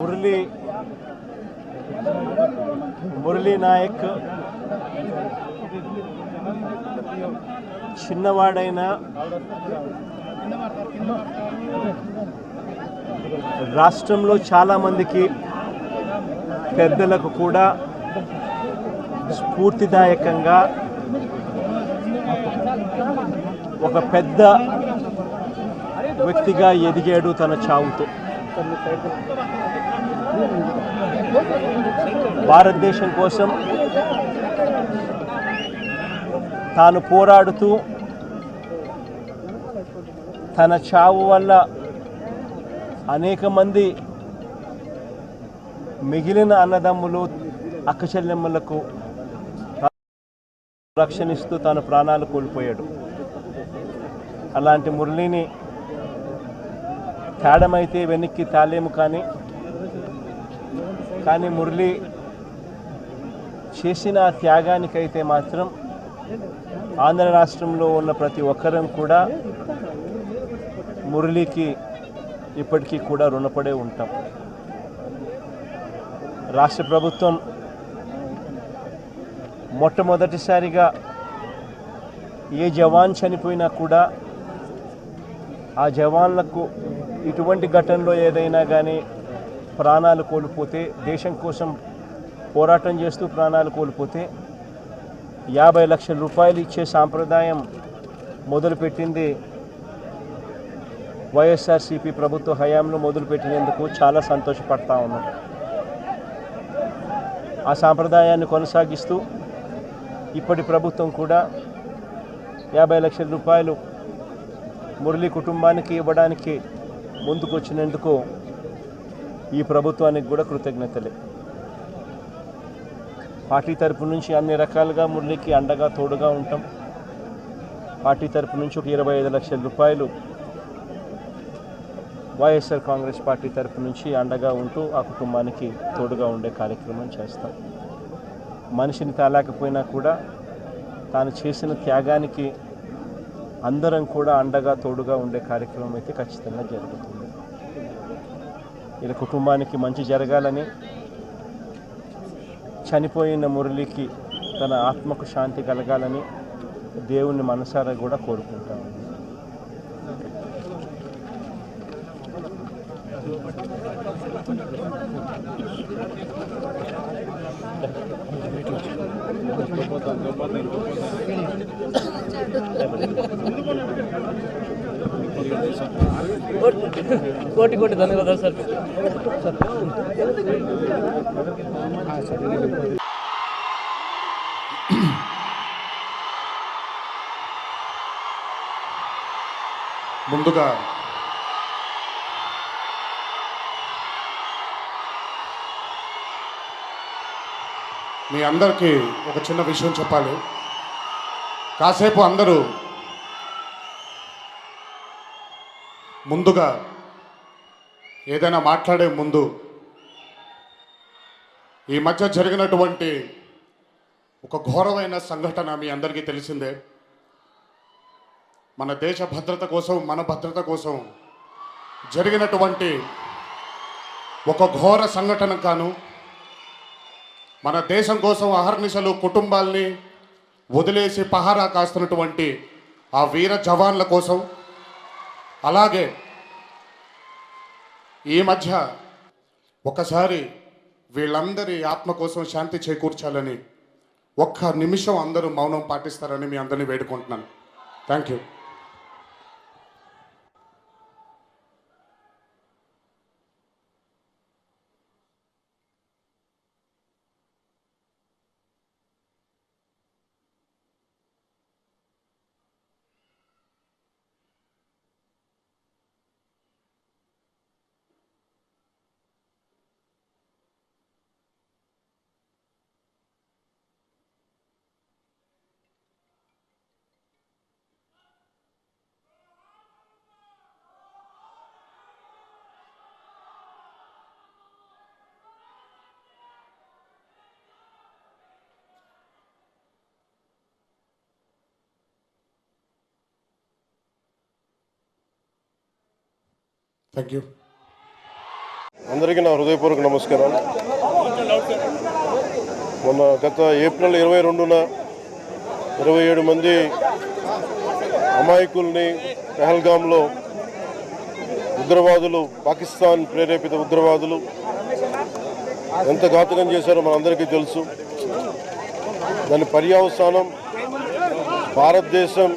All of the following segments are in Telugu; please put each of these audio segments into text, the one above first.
మురళీ మురళీ నాయక్ చిన్నవాడైన రాష్ట్రంలో చాలామందికి పెద్దలకు కూడా స్ఫూర్తిదాయకంగా ఒక పెద్ద వ్యక్తిగా ఎదిగాడు తన చావుతో. భారతదేశం కోసం తాను పోరాడుతూ తన చావు వల్ల అనేక మంది మిగిలిన అన్నదమ్ములు అక్కచెల్లెమ్మలకు రక్షణిస్తూ తన ప్రాణాలు కోల్పోయాడు. అలాంటి మురళిని తేడమైతే వెనక్కి తాలేము కానీ కానీ మురళి చేసిన త్యాగానికైతే మాత్రం ఆంధ్ర రాష్ట్రంలో ఉన్న ప్రతి ఒక్కరం కూడా మురళికి ఇప్పటికీ కూడా రుణపడే ఉంటాం. రాష్ట్ర ప్రభుత్వం మొట్టమొదటిసారిగా ఏ జవాన్ చనిపోయినా కూడా ఆ జవాన్లకు ఇటువంటి ఘటనలో ఏదైనా కానీ ప్రాణాలు కోల్పోతే దేశం కోసం పోరాటం చేస్తూ ప్రాణాలు కోల్పోతే యాభై లక్షల రూపాయలు ఇచ్చే సాంప్రదాయం మొదలుపెట్టింది వైఎస్ఆర్సీపీ ప్రభుత్వ హయాంలో మొదలుపెట్టినందుకు చాలా సంతోషపడతా ఉన్నాం. ఆ సాంప్రదాయాన్ని కొనసాగిస్తూ ఇప్పటి ప్రభుత్వం కూడా యాభై లక్షల రూపాయలు మురళి కుటుంబానికి ఇవ్వడానికి ముందుకొచ్చినందుకు ఈ ప్రభుత్వానికి కూడా కృతజ్ఞతలే. పార్టీ తరపు నుంచి అన్ని రకాలుగా మురళికి అండగా తోడుగా ఉంటాం. పార్టీ తరపు నుంచి ఒక ఇరవై ఐదు లక్షల రూపాయలు వైఎస్ఆర్ కాంగ్రెస్ పార్టీ తరపు నుంచి అండగా ఉంటూ ఆ కుటుంబానికి తోడుగా ఉండే కార్యక్రమం చేస్తాం. మనిషిని తేలేకపోయినా కూడా తాను చేసిన త్యాగానికి అందరం కూడా అండగా తోడుగా ఉండే కార్యక్రమం అయితే ఖచ్చితంగా జరుగుతుంది. ఇలా కుటుంబానికి మంచి జరగాలని చనిపోయిన మురళికి తన ఆత్మకు శాంతి కలగాలని దేవుని మనసారా కూడా కోరుకుంటాను కోటి కోటి ధన్యవాదాలు సార్. ముందుగా మీ అందరికీ ఒక చిన్న విషయం చెప్పాలి. కాసేపు అందరూ ముందుగా ఏదైనా మాట్లాడే ముందు ఈ మధ్య జరిగినటువంటి ఒక ఘోరమైన సంఘటన మీ అందరికీ తెలిసిందే. మన దేశ భద్రత కోసం మన భద్రత కోసం జరిగినటువంటి ఒక ఘోర సంఘటన కాను మన దేశం కోసం అహర్నిశలు కుటుంబాల్ని వదిలేసి పహారా కాస్తున్నటువంటి ఆ వీర జవాన్ల కోసం అలాగే ఈ మధ్య ఒకసారి వీళ్ళందరి ఆత్మ కోసం శాంతి చేకూర్చాలని ఒక్క నిమిషం అందరూ మౌనం పాటిస్తారని మీ అందరినీ వేడుకుంటున్నాను. థ్యాంక్ యూ థ్యాంక్ యూ అందరికీ నా హృదయపూర్వక నమస్కారం మొన్న గత ఏప్రిల్ ఇరవై రెండున ఇరవై ఏడు మంది అమాయకుల్ని పెహల్గాంలో ఉగ్రవాదులు పాకిస్తాన్ ప్రేరేపిత ఉగ్రవాదులు ఎంత ఘాతకం చేశారో మనందరికీ తెలుసు. దాని పర్యావసానం భారతదేశం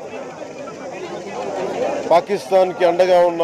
పాకిస్తాన్కి అండగా ఉన్న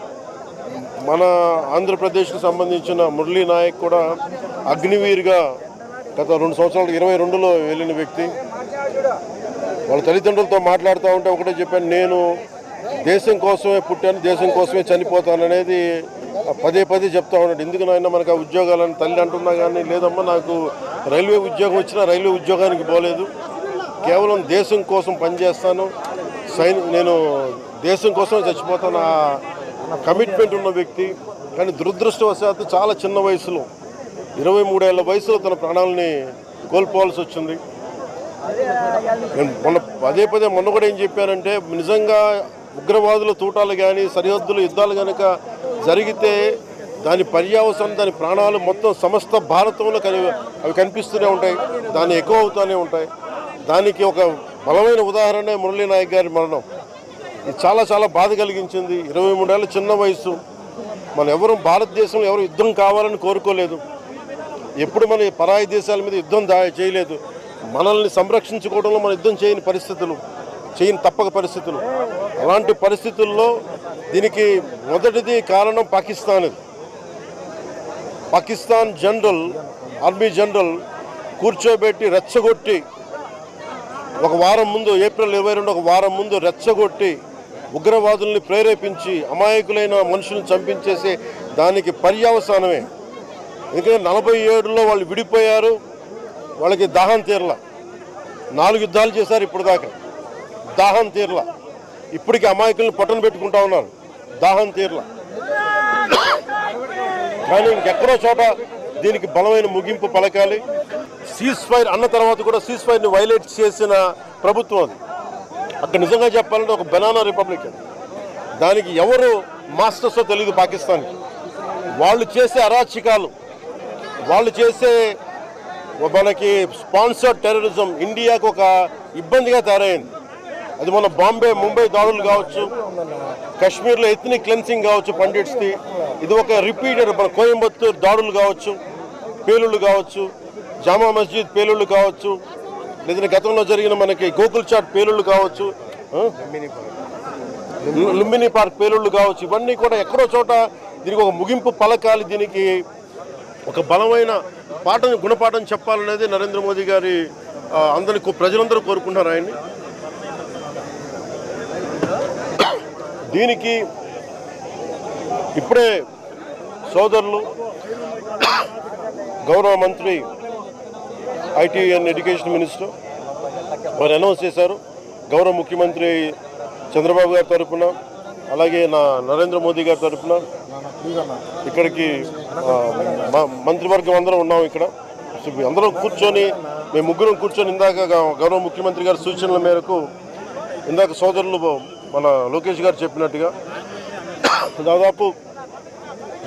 మన ఆంధ్రప్రదేశ్కు సంబంధించిన మురళీ నాయక్ కూడా అగ్నివీర్గా గత రెండు సంవత్సరాలు ఇరవై రెండులో వెళ్ళిన వ్యక్తి. వాళ్ళ తల్లిదండ్రులతో మాట్లాడుతూ ఉంటే ఒకటే చెప్పాను నేను దేశం కోసమే పుట్టాను దేశం కోసమే చనిపోతాను అనేది పదే పదే చెప్తా ఉన్నాడు. ఎందుకు నాయన మనకు ఆ ఉద్యోగాలని తల్లి అంటున్నా కానీ లేదమ్మా నాకు రైల్వే ఉద్యోగం వచ్చినా రైల్వే ఉద్యోగానికి పోలేదు. కేవలం దేశం కోసం పనిచేస్తాను సైన్ నేను దేశం కోసమే చచ్చిపోతాను ఆ కమిట్మెంట్ ఉన్న వ్యక్తి కానీ దురదృష్టవశాత్తు చాలా చిన్న వయసులో ఇరవై మూడేళ్ళ వయసులో తన ప్రాణాలని కోల్పోవాల్సి వచ్చింది. మొన్న పదే పదే మొన్న కూడా ఏం చెప్పానంటే నిజంగా ఉగ్రవాదుల తూటాలు కానీ సరిహద్దులు యుద్ధాలు కనుక జరిగితే దాని పర్యావసరం దాని ప్రాణాలు మొత్తం సమస్త భారతంలో కని అవి కనిపిస్తూనే ఉంటాయి. దాన్ని ఎక్కువ అవుతూనే ఉంటాయి. దానికి ఒక బలమైన ఉదాహరణ మురళీ నాయక్ గారి మరణం. చాలా చాలా బాధ కలిగించింది. ఇరవై మూడేళ్ళ చిన్న వయసు మనం ఎవరు భారతదేశంలో ఎవరు యుద్ధం కావాలని కోరుకోలేదు. ఎప్పుడు మన పరాయి దేశాల మీద యుద్ధం దా చేయలేదు. మనల్ని సంరక్షించుకోవడంలో మన యుద్ధం చేయని పరిస్థితులు చేయని తప్పక పరిస్థితులు. అలాంటి పరిస్థితుల్లో దీనికి మొదటిది కారణం Pakistan Pakistan general army general కూర్చోబెట్టి రెచ్చగొట్టి ఒక వారం ముందు ఏప్రిల్ ఇరవై రెండు ఒక వారం ముందు రెచ్చగొట్టి ఉగ్రవాదుల్ని ప్రేరేపించి అమాయకులైన మనుషులను చంపించేసే దానికి పర్యావసానమే. ఎందుకంటే నలభై ఏడులో వాళ్ళు విడిపోయారు వాళ్ళకి దాహం తీరల. నాలుగు యుద్ధాలు చేశారు ఇప్పుడు దాకా దాహం తీరల. ఇప్పటికి అమాయకుల్ని పట్టణ పెట్టుకుంటా ఉన్నారు. దాహం తీరల. కానీ ఇంకెక్కడో చోట దీనికి బలమైన ముగింపు పలకాలి. సీజ్ ఫైర్ అన్న తర్వాత కూడా సీజ్ ఫైర్ని వైలేట్ చేసిన ప్రభుత్వం అది. అక్కడ నిజంగా చెప్పాలంటే ఒక బెనానా రిపబ్లిక్ దానికి ఎవరు మాస్టర్సో తెలియదు పాకిస్తాన్కి వాళ్ళు చేసే అరాచకాలు వాళ్ళు చేసే మనకి స్పాన్సర్డ్ టెర్రరిజం ఇండియాకు ఒక ఇబ్బందిగా తయారైంది. అది మన బాంబే ముంబై దాడులు కావచ్చు కాశ్మీర్లో ఎత్ని క్లెన్సింగ్ కావచ్చు పండిట్స్ది. ఇది ఒక రిపీటెడ్ మన కోయంబత్తూర్ దాడులు కావచ్చు పేలుళ్ళు కావచ్చు జామా మస్జిద్ పేలుళ్ళు కావచ్చు లేదా గతంలో జరిగిన మనకి గోకుల్ చాట్ పేలుళ్ళు కావచ్చు లుంబిని పార్క్ పేలుళ్ళు కావచ్చు ఇవన్నీ కూడా ఎక్కడో చోట దీనికి ఒక ముగింపు పలకాలి దీనికి ఒక బలమైన పాఠం గుణపాఠం చెప్పాలనేది నరేంద్ర మోదీ గారి అందరి ప్రజలందరూ కోరుకుంటున్నారు ఆయన్ని. దీనికి ఇప్పుడే సోదరులు గౌరవ మంత్రి ఐటీ అండ్ ఎడ్యుకేషన్ మినిస్టర్ వారు అనౌన్స్ చేశారు. గౌరవ ముఖ్యమంత్రి చంద్రబాబు గారి తరఫున అలాగే నా నరేంద్ర మోదీ గారి తరఫున ఇక్కడికి మ- మంత్రివర్గం అందరం ఉన్నాం ఇక్కడ. అందరం కూర్చొని మేము ముగ్గురం కూర్చొని ఇందాక గౌరవ ముఖ్యమంత్రి గారి సూచనల మేరకు ఇందాక సోదరులు మన లోకేష్ గారు చెప్పినట్టుగా దాదాపు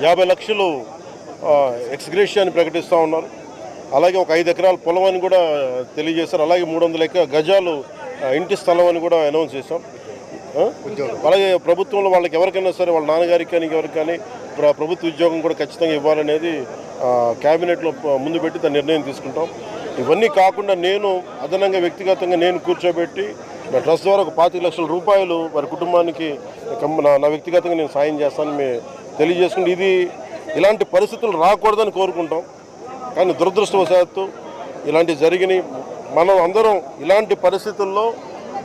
యాభై లక్షలు ఎక్స్గ్రేషియాన్ని ప్రకటిస్తూ ఉన్నారు. అలాగే ఒక ఐదు ఎకరాల పొలం అని కూడా తెలియజేశారు. అలాగే మూడు వందల గజాలు ఇంటి స్థలం అని కూడా అనౌన్స్ చేశాం? అలాగే ప్రభుత్వంలో వాళ్ళకి ఎవరికైనా సరే వాళ్ళ నాన్నగారికి కానీ ఎవరికి కానీ ప్ర- ప్రభుత్వ ఉద్యోగం కూడా ఖచ్చితంగా ఇవ్వాలనేది క్యాబినెట్లో ముందు పెట్టి దాని నిర్ణయం తీసుకుంటాం. ఇవన్నీ కాకుండా నేను అదనంగా వ్యక్తిగతంగా నేను కూర్చోబెట్టి నా ట్రస్ట్ ద్వారా ఒక పాతిక లక్షల రూపాయలు వారి కుటుంబానికి నా వ్యక్తిగతంగా నేను సాయం చేస్తానని తెలియజేసుకుంటే ఇది ఇలాంటి పరిస్థితులు రాకూడదని కోరుకుంటాం. కానీ దురదృష్టవశాత్తు ఇలాంటివి జరిగినాయి మనం అందరం ఇలాంటి పరిస్థితుల్లో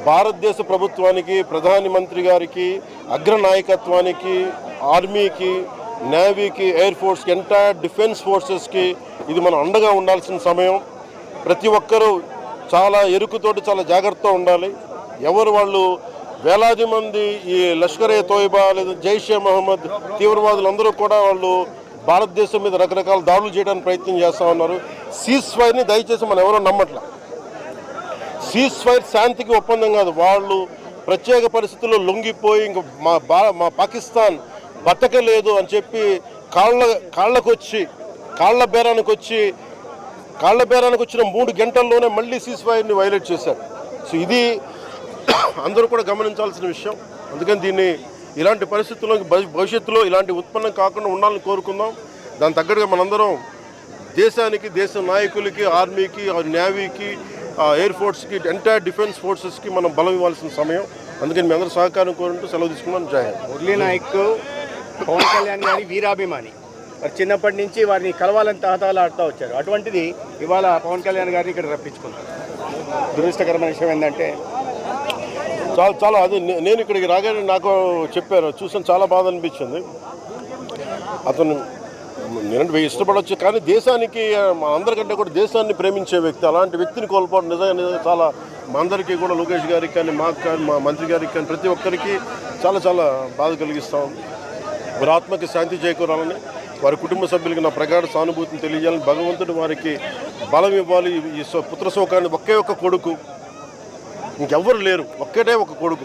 భారతదేశ ప్రభుత్వానికి ప్రధానమంత్రి గారికి అగ్ర నాయకత్వానికి ఆర్మీకి నేవీకి ఎయిర్ ఫోర్స్కి ఎంటైర్ డిఫెన్స్ ఫోర్సెస్కి ఇది మనం అండగా ఉండాల్సిన సమయం. ప్రతి ఒక్కరూ చాలా ఎరుకుతోటి చాలా జాగ్రత్తగా ఉండాలి. ఎవరు వాళ్ళు వేలాది మంది ఈ లష్కర్ ఏ తోయిబా లేదా జైషే మహమ్మద్ తీవ్రవాదులు అందరూ కూడా వాళ్ళు భారతదేశం మీద రకరకాల దాడులు చేయడానికి ప్రయత్నం చేస్తూ ఉన్నారు. సీజ్ ఫైర్ని దయచేసి మనం ఎవరో నమ్మట్లా? సీజ్ ఫైర్ శాంతికి ఒప్పందం కాదు. వాళ్ళు ప్రత్యేక పరిస్థితుల్లో లొంగిపోయి ఇంక మా బా మా పాకిస్తాన్ బతకలేదు అని చెప్పి కాళ్ళ కాళ్ళకొచ్చి కాళ్ళ బేరానికి వచ్చి కాళ్ళ బేరానికి వచ్చిన మూడు గంటల్లోనే మళ్ళీ సీజ్ ఫైర్ని వైలేట్ చేశారు. సో ఇది అందరూ కూడా గమనించాల్సిన విషయం. అందుకని దీన్ని ఇలాంటి పరిస్థితుల్లో భవి- భవిష్యత్తులో ఇలాంటి ఉత్పన్నం కాకుండా ఉండాలని కోరుకుందాం. దాని తగ్గట్టుగా మనందరం దేశానికి దేశ నాయకులకి ఆర్మీకి ఆ నేవీకి ఎయిర్ ఫోర్స్కి ఎంటైర్ డిఫెన్స్ ఫోర్సెస్కి మనం బలం ఇవ్వాల్సిన సమయం. అందుకని మీ అందరూ సహకారం కోరుకుంటూ సెలవు తీసుకున్నాం జాయ్ మురళీ నాయక్ పవన్ కళ్యాణ్ గారి వీరాభిమాని. మరి చిన్నప్పటి నుంచి వారిని కలవాలని తహతహలాడుతూ వచ్చారు. అటువంటిది ఇవాళ పవన్ కళ్యాణ్ గారిని ఇక్కడ రప్పించుకున్నారు దురదృష్టకరమైన విషయం ఏంటంటే చాలా చాలా అది నే- నేను ఇక్కడికి రాగానే నాకు చెప్పారు. చూసాను చాలా బాధ అనిపించింది. అతను నేనంటే ఇష్టపడవచ్చు కానీ దేశానికి మా అందరికంటే కూడా దేశాన్ని ప్రేమించే వ్యక్తి అలాంటి వ్యక్తిని కోల్పోవడం నిజంగా చాలా మా అందరికీ కూడా లోకేష్ గారికి కానీ మాకు కానీ మా మంత్రి గారికి కానీ ప్రతి ఒక్కరికి చాలా చాలా బాధ కలిగిస్తాం వారి ఆత్మకి శాంతి చేకూరాలని వారి కుటుంబ సభ్యులకి నా ప్రగాఢ సానుభూతిని తెలియజేయాలని భగవంతుడు వారికి బలం ఇవ్వాలి. ఈ పుత్ర శోకాన్ని ఒకే ఒక్క కొడుకు ఇంకెవ్వరు లేరు. ఒక్కటే ఒక కొడుకు.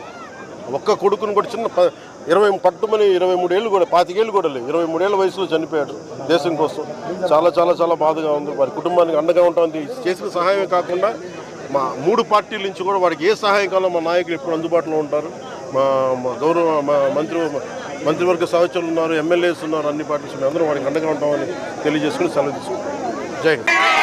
ఒక్క కొడుకును కూడా చిన్న ప- ఇరవై పట్టుమని ఇరవై మూడేళ్ళు కూడా పాతికేళ్ళు కూడా లేవు. ఇరవై మూడేళ్ళ వయసులో చనిపోయాడు దేశం కోసం. చాలా చాలా చాలా బాధగా ఉంది. వారి కుటుంబానికి అండగా ఉంటుంది చేసిన సహాయమే కాకుండా మా మూడు పార్టీల నుంచి కూడా వారికి ఏ సహాయం కావాలో మా నాయకులు ఎప్పుడు అందుబాటులో ఉంటారు. మా గౌరవ మా మంత్రి మంత్రివర్గ సహచరులు ఉన్నారు ఎమ్మెల్యేస్ ఉన్నారు అన్ని పార్టీస్ మేము అందరం వారికి అండగా ఉంటామని తెలియజేసుకుని సెలవు తీసుకుంటాం జై హింద్.